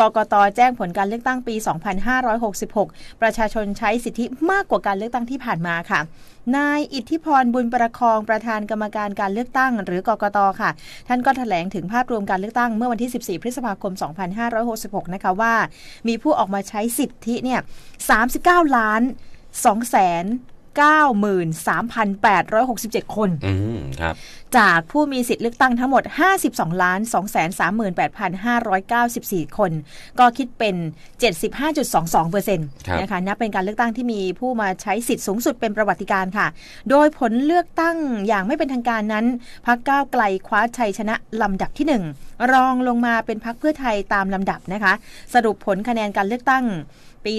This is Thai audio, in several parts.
กกตแจ้งผลการเลือกตั้งปี 2566 ประชาชนใช้สิทธิมากกว่าการเลือกตั้งที่ผ่านมาค่ะ นายอิทธิพรบุญประคองประธานกรรมการการเลือกตั้ง หรือกกตค่ะ ท่านก็ถแถลงถึงภาพรวมการเลือกตั้งเมื่อวันที่ 14 พฤษภาคม 2566 นะคะว่า มีผู้ออกมาใช้สิทธิเนี่ย 39 ล้าน2แสน 93,867 คนอืมครับจากผู้มีสิทธิ์เลือกตั้งทั้งหมด 52ล้าน238,594 คน ก็คิดเป็น 75.22เปอร์เซ็นต์ครับนะคะนับเป็นการเลือกตั้งที่มีผู้มาใช้สิทธิ์สูงสุดเป็นประวัติการณ์ค่ะ โดยผลเลือกตั้งอย่างไม่เป็นทางการนั้นพักก้าวไกลคว้าชัยชนะลำดับที่ 1 รองลงมาเป็นพักเพื่อไทยตามลำดับนะคะ สรุปผลคะแนนการเลือกตั้งปี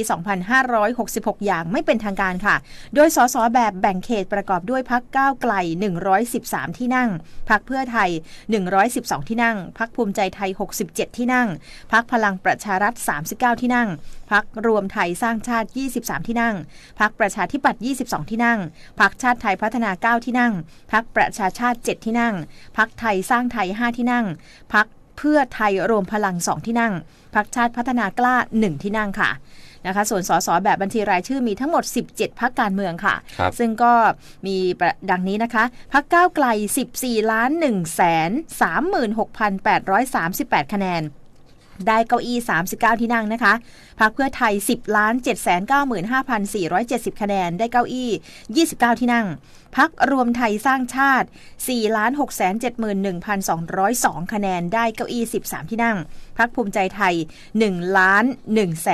2566 อย่างไม่เป็นทางการค่ะ โดยสสแบบแบ่งเขตประกอบด้วยพักก้าวไกล 113 ที่นั่ง พักเพื่อไทย 112 ที่นั่ง พักภูมิใจไทย 67 ที่นั่ง พักพลังประชารัฐ 39 ที่นั่ง พักรวมไทยสร้างชาติ 23 ที่นั่ง พักประชาธิปัตย์ 22 ที่นั่ง พักชาติไทยพัฒนา 9 ที่นั่ง พักประชาชาติ 7 ที่นั่ง พักไทยสร้างไทย 5 ที่นั่ง พัก เพื่อไทยรวมพลัง2ที่นั่งพักชาติพัฒนากล้า 1 ที่นั่งค่ะนะคะส่วนสสแบบบัญชีรายชื่อมีทั้งหมด 17 พักการเมืองค่ะครับซึ่งก็มีประดังนี้นะคะ พักก้าวไกล 14ล้าน1แสน36,838 คะแนน ได้เก้าอี้ 39 ที่นั่งนะคะ พักเพื่อไทย 10ล้าน795,470 คะแนน ได้เก้าอี้ 29 ที่นั่ง พักรวมไทยสร้างชาติ 4 ล้าน671,202 คะแนน ได้เก้าอี้ 13 ที่นั่ง พักภูมิใจไทย 1 ล้าน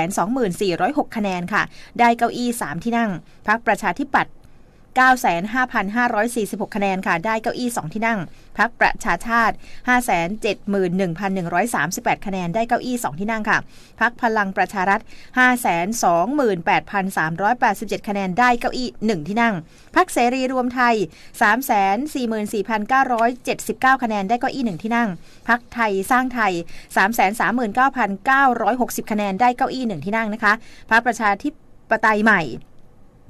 124,406 คะแนนค่ะ ได้เก้าอี้ 3 ที่นั่ง พักประชาธิปัตย์ 95,546 คะแนนค่ะ ได้เก้าอี้ 2 ที่นั่ง พักประชาชาติ 571,138 คะแนน ได้เก้าอี้ 2 ที่นั่งค่ะ พักพลังประชารัฐ 528,387 คะแนน ได้เก้าอี้ 1 ที่นั่ง พักเสรีรวมไทย 344,979 คะแนน ได้เก้าอี้ 1 ที่นั่ง พักไทยสร้างไทย 339,960 คะแนน ได้เก้าอี้ 1 ที่นั่งนะคะ พักประชาธิปไตยใหม่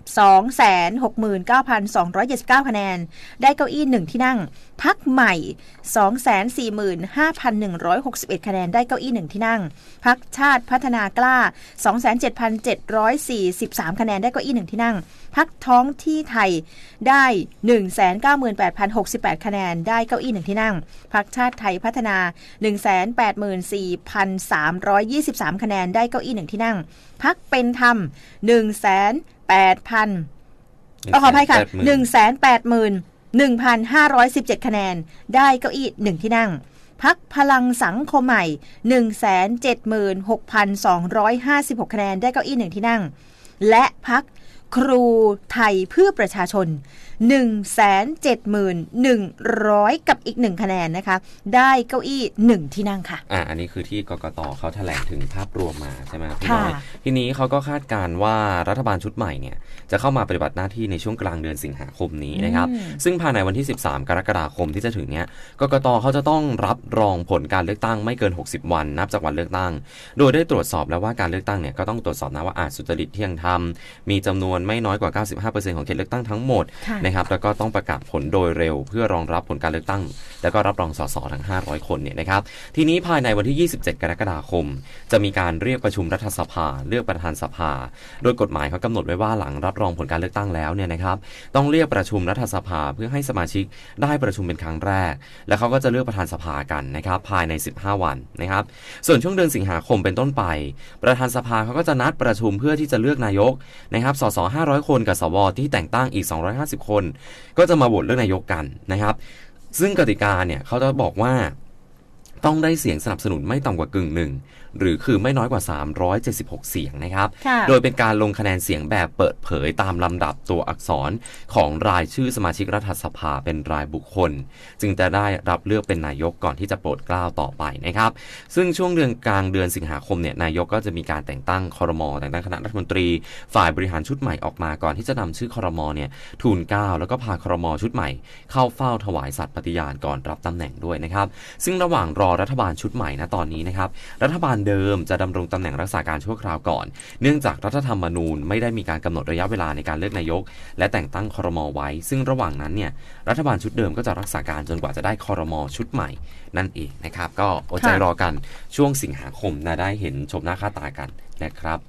269,279 คะแนน ได้เก้าอี้ 1 ที่นั่ง พักใหม่ 245,161 คะแนน ได้เก้าอี้ 1 ที่นั่ง พักชาติพัฒนากล้า 27,743 คะแนน ได้เก้าอี้ 1 ที่นั่ง พักท้องที่ไทย ได้ 198,068 คะแนน ได้เก้าอี้ 1 ที่นั่ง พักชาติไทยพัฒนา 184,323 คะแนน ได้เก้าอี้ 1 ที่นั่ง พักเป็นธรรม 1 8 0 0 0ขออภัยค่ะ1 8 1 1,517คะแนน ได้เก้าอี้1ที่นั่งพักพลังสังคมใหม่ 176,256 คะแนน ได้เก้าอี้1ที่นั่ง และพักครูไทยเพื่อประชาชน 171,100 กับอีก 1 คะแนนนะคะ ได้เก้าอี้ 1 ที่นั่งค่ะ อ่าอันนี้คือที่กกตเขาแถลงถึงภาพรวมมาใช่ไหมครับพี่ค่ะน้อยทีนี้เขาก็คาดการณ์ว่ารัฐบาลชุดใหม่เนี่ยจะเข้ามาปฏิบัติหน้าที่ในช่วงกลางเดือนสิงหาคมนี้นะครับอืมซึ่งภายในวันที่ 13 กรกฎาคมที่จะถึงเนี้ยกกตเขาจะต้องรับรองผลการเลือกตั้งไม่เกิน 60 วัน นับจากวันเลือกตั้ง โดยได้ตรวจสอบแล้วว่าการเลือกตั้งเนี่ยก็ต้องตรวจสอบนะว่าอาจสุจริตเที่ยงธรรมมีจำนวนไม่น้อยกว่า 95%ของเขตเลือกตั้งทั้งหมดค่ะนะครับแล้วก็ต้องประกาศผลโดยเร็ว เพื่อรองรับผลการเลือกตั้ง แล้วก็รับรองสสทั้ง 500 คนเนี่ยนะครับทีนี้ภายในวันที่ 27 กรกฎาคม จะมีการเรียกประชุมรัฐสภา เลือกประธานสภา โดยกฎหมายเขากำหนดไว้ว่าหลังรับรองผลการเลือกตั้งแล้วเนี่ยนะครับต้องเรียกประชุมรัฐสภาเพื่อให้สมาชิกได้ประชุมเป็นครั้งแรก แล้วเขาก็จะเลือกประธานสภากันนะครับภายใน 15 วันนะครับส่วนช่วงเดือนสิงหาคมเป็นต้นไป ประธานสภาเขาก็จะนัดประชุมเพื่อที่จะเลือกนายกนะครับสส500 คนกับสวที่แต่งตั้งอีก 250 คนก็จะมาโหวตเลือกนายกกันนะครับ ซึ่งกติกาเนี่ยเขาจะบอกว่าต้องได้เสียงสนับสนุนไม่ต่ำกว่ากึ่งหนึ่งหรือคือไม่น้อยกว่า 376 เสียงนะครับค่ะโดยเป็นการลงคะแนนเสียงแบบเปิดเผยตามลำดับตัวอักษรของรายชื่อสมาชิกรัฐสภาเป็นรายบุคคล จึงจะได้รับเลือกเป็นนายกก่อนที่จะโปรดเกล้าต่อไปนะครับ ซึ่งช่วงเดือนกลางเดือนสิงหาคมเนี่ยนายกก็จะมีการแต่งตั้งคอรมอแต่งตั้งคณะรัฐมนตรี ฝ่ายบริหารชุดใหม่ออกมาก่อนที่จะนำชื่อคอรมอเนี่ยทูลเกล้าแล้วก็พาคอรมอชุดใหม่ เข้าเฝ้าถวายสัตย์ปฏิญาณก่อนรับตำแหน่งด้วยนะครับ ซึ่งระหว่างรอรัฐบาลชุดใหม่นะตอนนี้นะครับรัฐบาลเดิมจะดำรงตำแหน่งรักษาการชั่วคราวก่อน เนื่องจากรัฐธรรมนูญไม่ได้มีการกำหนดระยะเวลาในการเลือกนายก และแต่งตั้งคอรมอไว้ ซึ่งระหว่างนั้นเนี่ยรัฐบาลชุดเดิมก็จะรักษาการจนกว่าจะได้คอรมอชุดใหม่ นั่นเองนะครับ ก็อดใจรอกันช่วงสิงหาคมนะได้เห็นชมหน้าค่าตากันนะครับ